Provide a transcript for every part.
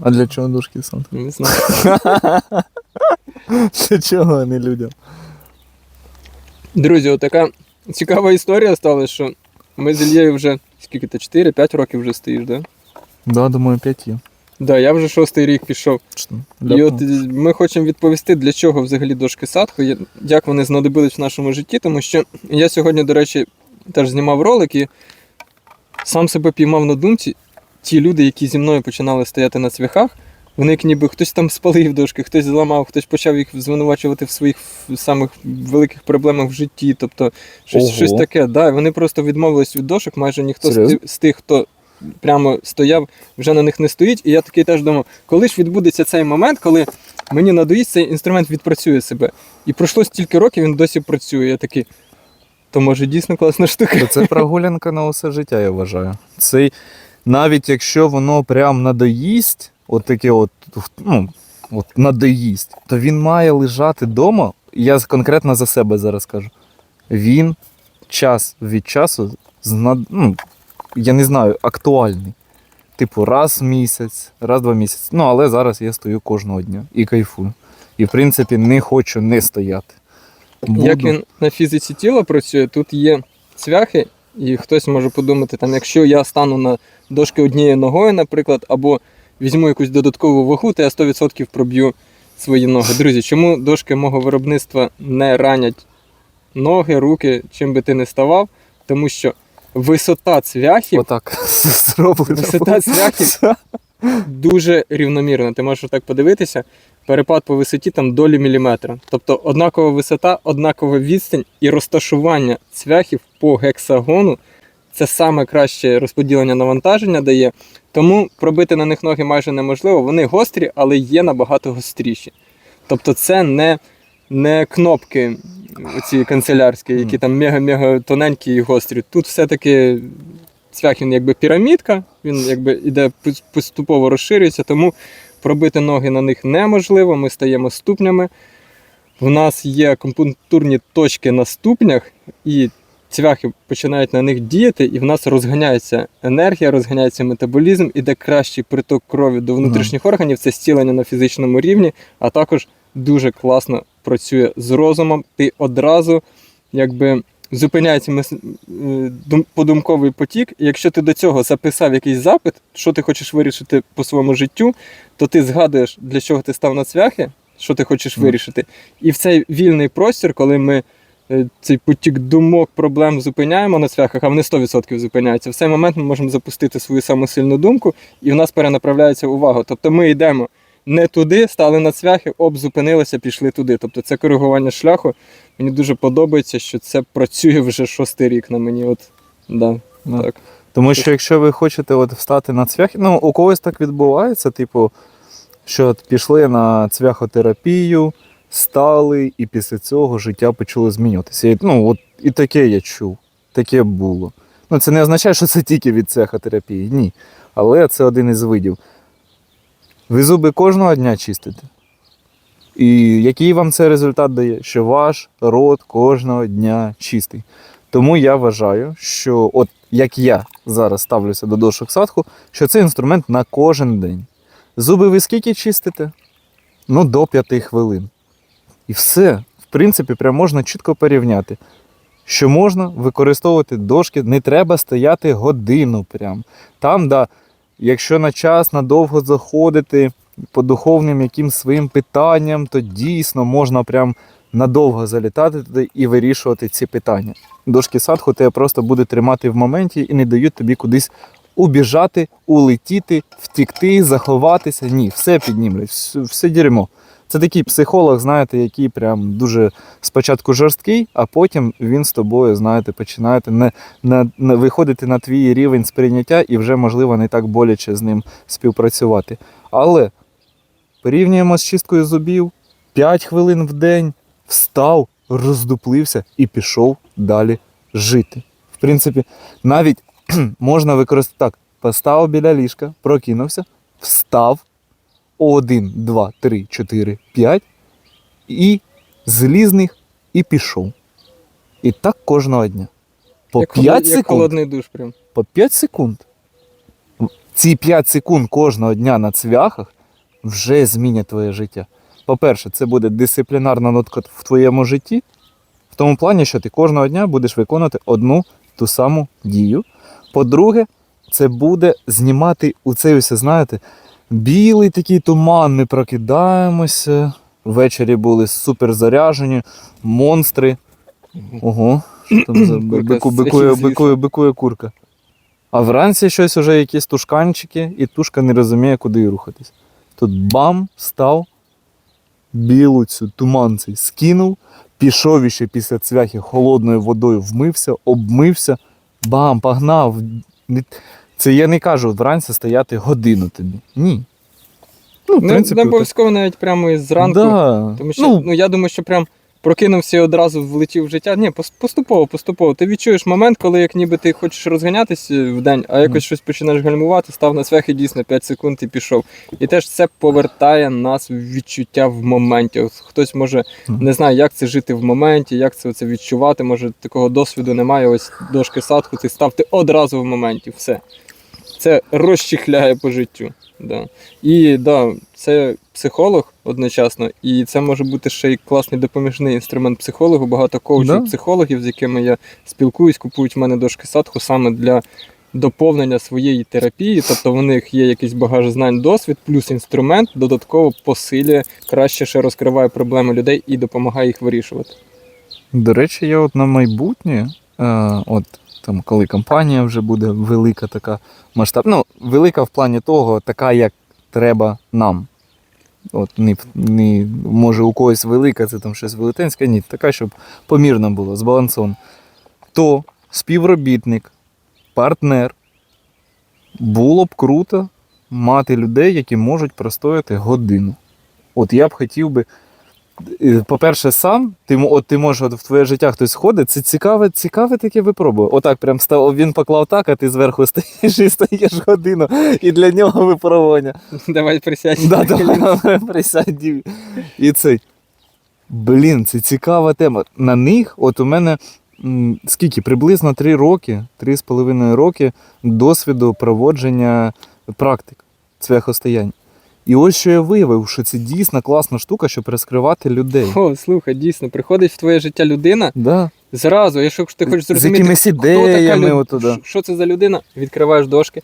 А для чого дошки садку? Не знаю. Для чого, не людям? Друзі, отака цікава історія сталася, що ми з Ільєю вже скільки то 4-5 років вже стоїш, да? Да, думаю, 5 є. Да, я вже шостий рік пішов. І от е, ми хочемо відповісти, для чого взагалі дошки садку, як вони знадобились в нашому житті, тому що я сьогодні, до речі, теж знімав ролик і сам себе піймав на думці. Ті люди, які зі мною починали стояти на цвяхах, вони як ніби хтось там спалив дошки, хтось зламав, хтось почав їх звинувачувати в своїх самих великих проблемах в житті. Тобто щось, Ого. щось таке. Да, вони просто відмовились від дошок, майже ніхто з, з тих, хто прямо стояв, вже на них не стоїть. І я такий теж думав, коли ж відбудеться цей момент, коли мені надоїсть цей інструмент відпрацює себе. І пройшло стільки років, він досі працює. Я такий, то може дійсно класна штука. Це прогулянка на усе життя, я вважаю. Це навіть якщо воно прям надоїсть, от таке от, ну, от надоїсть, то він має лежати вдома. Я конкретно за себе зараз кажу. Він час від часу ну, я не знаю, актуальний. Типу, раз в місяць, раз в два місяці. Ну, але зараз я стою кожного дня і кайфую. І, в принципі, не хочу не стояти. Як він на фізиці тіла працює, тут є цвяхи, і хтось може подумати, там, якщо я стану на дошки однією ногою, наприклад, або візьму якусь додаткову вагу, то я 100% проб'ю свої ноги. Друзі, чому дошки мого виробництва не ранять ноги, руки, чим би ти не ставав? Тому що висота цвяхів Отак зроблено. Висота цвяхів дуже рівномірна. Ти можеш так подивитися. Перепад по висоті там долі міліметра. Тобто однакова висота, однакова відстань і розташування цвяхів по гексагону це саме краще розподілення навантаження дає. Тому пробити на них ноги майже неможливо. Вони гострі, але є набагато гостріші. Тобто це не, не кнопки оці канцелярські, які там мега-мега тоненькі і гострі. Тут все-таки цвях він якби пірамідка, він якби іде поступово розширюється, тому пробити ноги на них неможливо. Ми стаємо ступнями. В нас є акупунктурні точки на ступнях, і цвяхи починають на них діяти, і в нас розганяється енергія, розганяється метаболізм, іде кращий приток крові до внутрішніх органів, це зцілення на фізичному рівні, а також дуже класно працює з розумом. Ти одразу якби зупиняється е, дум- подумковий потік. І якщо ти до цього записав якийсь запит, що ти хочеш вирішити по своєму життю, то ти згадуєш, для чого ти став на цвяхи, що ти хочеш вирішити. І в цей вільний простір, коли ми е, цей потік думок, проблем зупиняємо на цвяхах, а вони 100% зупиняються. В цей момент ми можемо запустити свою саму сильну думку, і в нас перенаправляється увага. Тобто ми йдемо не туди, стали на цвяхи, оп, зупинилися, пішли туди. Тобто це коригування шляху. Мені дуже подобається, що це працює вже шостий рік на мені. От, да, Да. так. Тому що якщо ви хочете от встати на цвяхи, ну у когось так відбувається, типу, що от пішли на цвяхотерапію, стали, і після цього життя почало змінюватися. І, ну, от, і таке я чув, таке було. Ну, це не означає, що це тільки від цвяхотерапії, ні. Але це один із видів. Ви зуби кожного дня чистите. І який вам це результат дає? Що ваш рот кожного дня чистий. Тому я вважаю, що от як я зараз ставлюся до дошок садху, що це інструмент на кожен день. Зуби ви скільки чистите? Ну, до 5 хвилин. І все. В принципі, прям можна чітко порівняти, що можна використовувати дошки, не треба стояти годину прям. Там, да, якщо на час надовго заходити по духовним яким своїм питанням, то дійсно можна прям надовго залітати туди і вирішувати ці питання. Дошки садху тебе просто буде тримати в моменті і не дають тобі кудись убіжати, улетіти, втікти, заховатися. Ні, все піднімлять, все, дерьмо. Це такий психолог, знаєте, який прям дуже спочатку жорсткий, а потім він з тобою, знаєте, починаєте не, не, не виходити на твій рівень сприйняття і вже, можливо, не так боляче з ним співпрацювати. Але порівнюємо з чисткою зубів 5 хвилин в день, встав, роздуплився і пішов далі жити. В принципі, навіть можна використати так: поставив біля ліжка, прокинувся, встав. 1, 2, 3, 4, 5 і зліз них і пішов. І так кожного дня. По як, 5 холод- як секунд. холодний душ прям. По 5 секунд. ці 5 секунд кожного дня на цвяхах вже змінять твоє життя. По-перше, це буде дисциплінарна нотка в твоєму житті, в тому плані, що ти кожного дня будеш виконувати одну ту саму дію. По-друге, це буде знімати у цей ось, знаєте, білий такий туман. Ми прокидаємося. Ввечері були супер заряжені, монстри. Ого, що там за бику, бикує, бикує, бикує курка. А вранці щось уже якісь тушканчики, і тушка не розуміє, куди рухатись. Тут бам, став, білу цю туман цей скинув, пішов іще після цвяхи холодною водою вмився, обмився, бам, погнав. Це я не кажу вранці стояти годину тобі. Ні. Ну, в Не, принципі, не обов'язково навіть прямо із зранку. Да. Тому що ну, ну, я думаю, що прям прокинувся і одразу влетів в життя. Ні, поступово, поступово. Ти відчуєш момент, коли як ніби ти хочеш розганятись е, в день, а якось щось починаєш гальмувати, став на цвях і дійсно 5 секунд і пішов. І теж це повертає нас в відчуття в моменті. От Хтось може не знає, як це жити в моменті, як це оце відчувати. Може, такого досвіду немає. Ось дошки садку, ти став ти одразу в моменті. Все. Це розчіхляє по життю. Да. І да, це психолог одночасно, і це може бути ще й класний допоміжний інструмент психологу. Багато коучів-психологів, з якими я спілкуюсь, купують в мене дошки садху саме для доповнення своєї терапії. Тобто в них є якийсь багаж знань, досвід, плюс інструмент додатково посилює, краще ще розкриває проблеми людей і допомагає їх вирішувати. До речі, я от на майбутнє, е, от там, коли компанія вже буде велика така масштабна, ну, велика в плані того, така, як треба нам. От не, не може у когось велика, це там щось велетенське, ні, така, щоб помірно було, збалансовано. То співробітник, партнер, було б круто мати людей, які можуть простояти годину. От я б хотів би По-перше, сам, ти, от ти можеш от в твоє життя хтось ходить, це цікаве, цікаве таке випробує. Отак прям став, він поклав так, а ти зверху стоїш і стоїш годину, і для нього випробування. Давай присядь. Да, да, присядь. І цей. Блін, це цікава тема. На них, от у мене скільки? Приблизно 3 роки, 3,5 роки досвіду проводження практик цвяхостоянь. І ось що я виявив, що це дійсно класна штука, щоб розкривати людей. О, слухай, дійсно, приходить в твоє життя людина, Да. Зразу, якщо ти хочеш З зрозуміти, якимись хто така отуда. що- це за людина, відкриваєш дошки,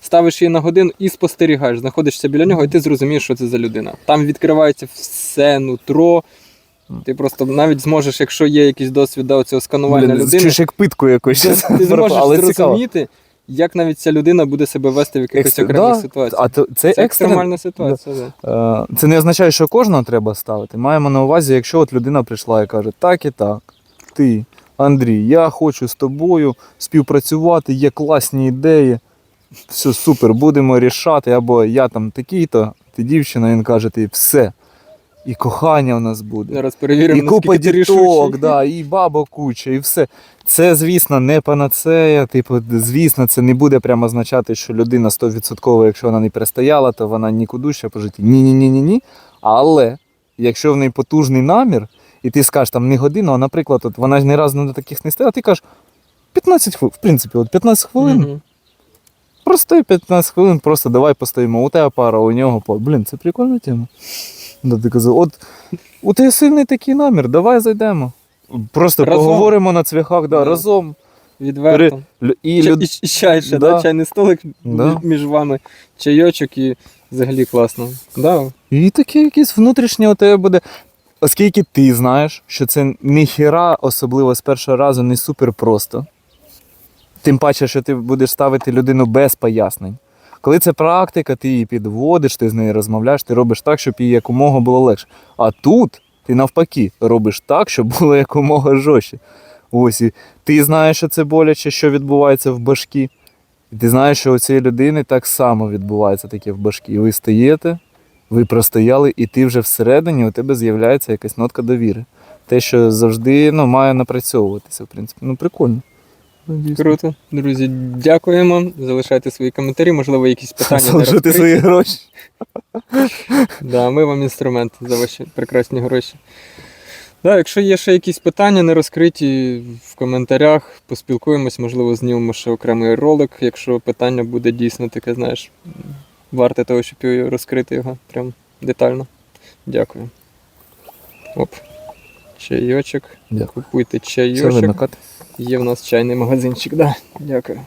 ставиш її на годину і спостерігаєш, знаходишся біля нього, і ти зрозумієш, що це за людина. Там відкривається все нутро. Ти просто навіть зможеш, якщо є якийсь досвід да, цього сканування людини, чуєш як питку якусь. ти, ти зможеш зрозуміти, як навіть ця людина буде себе вести в якихось Екстр- окремих да, ситуаціях. А то, це, Це екстрен- екстремальна ситуація. Да. Е, Це не означає, що кожного треба ставити. Маємо на увазі, якщо от людина прийшла і каже, так і так, ти, Андрій, я хочу з тобою співпрацювати, є класні ідеї. Все супер, будемо рішати, або я там такий-то, ти дівчина, він каже, ти все. І кохання в нас буде. Зараз перевіримо, І купа діток, да, і баба куча, і все. Це, звісно, не панацея. Типу, звісно, це не буде прямо означати, що людина 100%, якщо вона не перестояла, то вона нікудуща по житті. Ні, ні, ні, ні, ні. Але якщо в неї потужний намір, і ти скажеш там не годину, а наприклад, от вона ж ні разу на таких не стояла, ти кажеш 15 хвилин, в принципі, от 15 хвилин. Мгм. Просто 15 хвилин, просто давай постоїмо. У тебе пара, у нього пара. Блін, це прикольна тема. Да, ти казав, от у тебе сильний такий намір, давай зайдемо. Просто Разом. поговоримо на цвяхах, да, Да. разом. Відверто. Лю- І люд... І, і чай ще, Да. да. чайний столик Да. між- між вами, чайочок і взагалі класно. Да. і таке якесь внутрішнє у тебе буде. Оскільки ти знаєш, що це ніхіра, особливо з першого разу, не супер просто. Тим паче, що ти будеш ставити людину без пояснень. Коли це практика, ти її підводиш, ти з нею розмовляєш, ти робиш так, щоб їй якомога було легше. А тут ти навпаки робиш так, щоб було якомога жорстче. Ось і ти знаєш, що це боляче, що відбувається в башкі. І ти знаєш, що у цієї людини так само відбувається таке в башкі. І ви стаєте, ви простояли, і ти вже всередині у тебе з'являється якась нотка довіри. Те, що завжди ну, має напрацьовуватися, в принципі. Ну, прикольно. Ну, дійсно. Круто. Друзі, дякуємо. Залишайте свої коментарі, можливо, якісь питання. не Залишити свої гроші. Да, ми вам інструмент за ваші прекрасні гроші. Да, якщо є ще якісь питання не розкриті в коментарях, поспілкуємось, можливо, знімемо ще окремий ролик, якщо питання буде дійсно таке, знаєш, варте того, щоб розкрити його прям детально. Дякую. Оп. Чайочок. Дякую. Купуйте Все, чайочок. Є в нас чайний магазинчик, да. Дякую.